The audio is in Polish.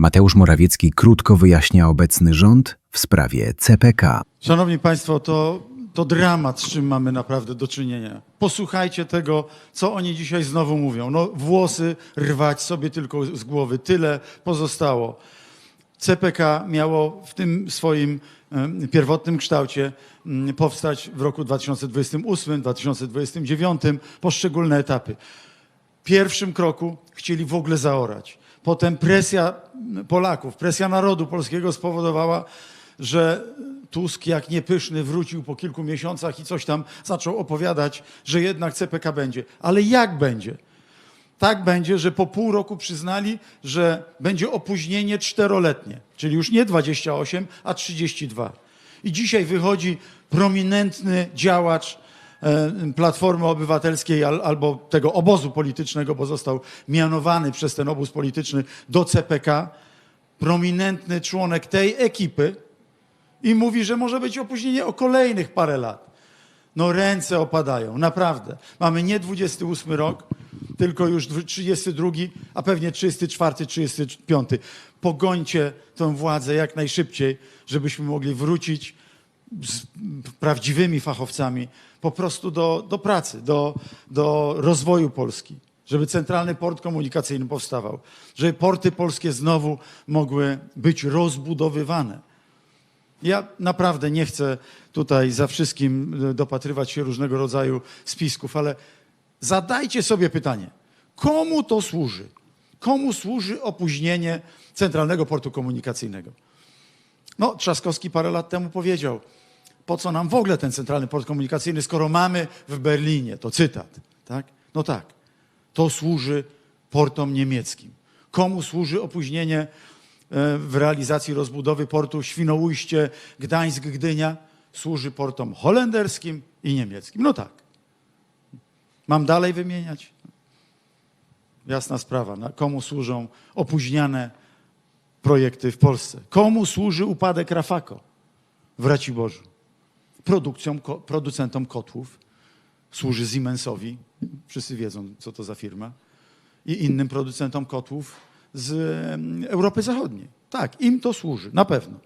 Mateusz Morawiecki krótko wyjaśnia obecny rząd w sprawie CPK. Szanowni Państwo, to, to dramat, z czym mamy naprawdę do czynienia. Posłuchajcie tego, co oni dzisiaj znowu mówią. No, włosy rwać sobie tylko z głowy. Tyle pozostało. CPK miało w tym swoim pierwotnym kształcie mm, powstać w roku 2028, 2029, poszczególne etapy. Pierwszym kroku chcieli w ogóle zaorać. Potem presja Polaków, presja narodu polskiego spowodowała, że Tusk, jak niepyszny, wrócił po kilku miesiącach i coś tam zaczął opowiadać, że jednak CPK będzie. Ale jak będzie? Tak będzie, że po pół roku przyznali, że będzie opóźnienie czteroletnie, czyli już nie 28, a 32. I dzisiaj wychodzi prominentny działacz Platformy Obywatelskiej al, albo tego obozu politycznego, bo został mianowany przez ten obóz polityczny do CPK, prominentny członek tej ekipy i mówi, że może być opóźnienie o kolejnych parę lat. No ręce opadają, naprawdę. Mamy nie 28 rok, tylko już 32, a pewnie 34, 35. Pogońcie tę władzę jak najszybciej, żebyśmy mogli wrócić z prawdziwymi fachowcami po prostu do, do pracy, do, do rozwoju Polski. Żeby centralny port komunikacyjny powstawał, żeby porty polskie znowu mogły być rozbudowywane. Ja naprawdę nie chcę tutaj za wszystkim e, dopatrywać się różnego rodzaju spisków, ale zadajcie sobie pytanie, komu to służy? Komu służy opóźnienie Centralnego Portu Komunikacyjnego? No, Trzaskowski parę lat temu powiedział, po co nam w ogóle ten Centralny Port Komunikacyjny, skoro mamy w Berlinie, to cytat, tak? No tak, to służy portom niemieckim. Komu służy opóźnienie e, w realizacji rozbudowy portu Świnoujście, Gdańsk, Gdynia? Służy portom holenderskim i niemieckim. No tak. Mam dalej wymieniać? Jasna sprawa. Na komu służą opóźniane projekty w Polsce? Komu służy upadek Rafako w Raciborzu? Produkcjom, ko- producentom kotłów służy Siemensowi, wszyscy wiedzą, co to za firma, i innym producentom kotłów z Europy Zachodniej. Tak, im to służy, na pewno.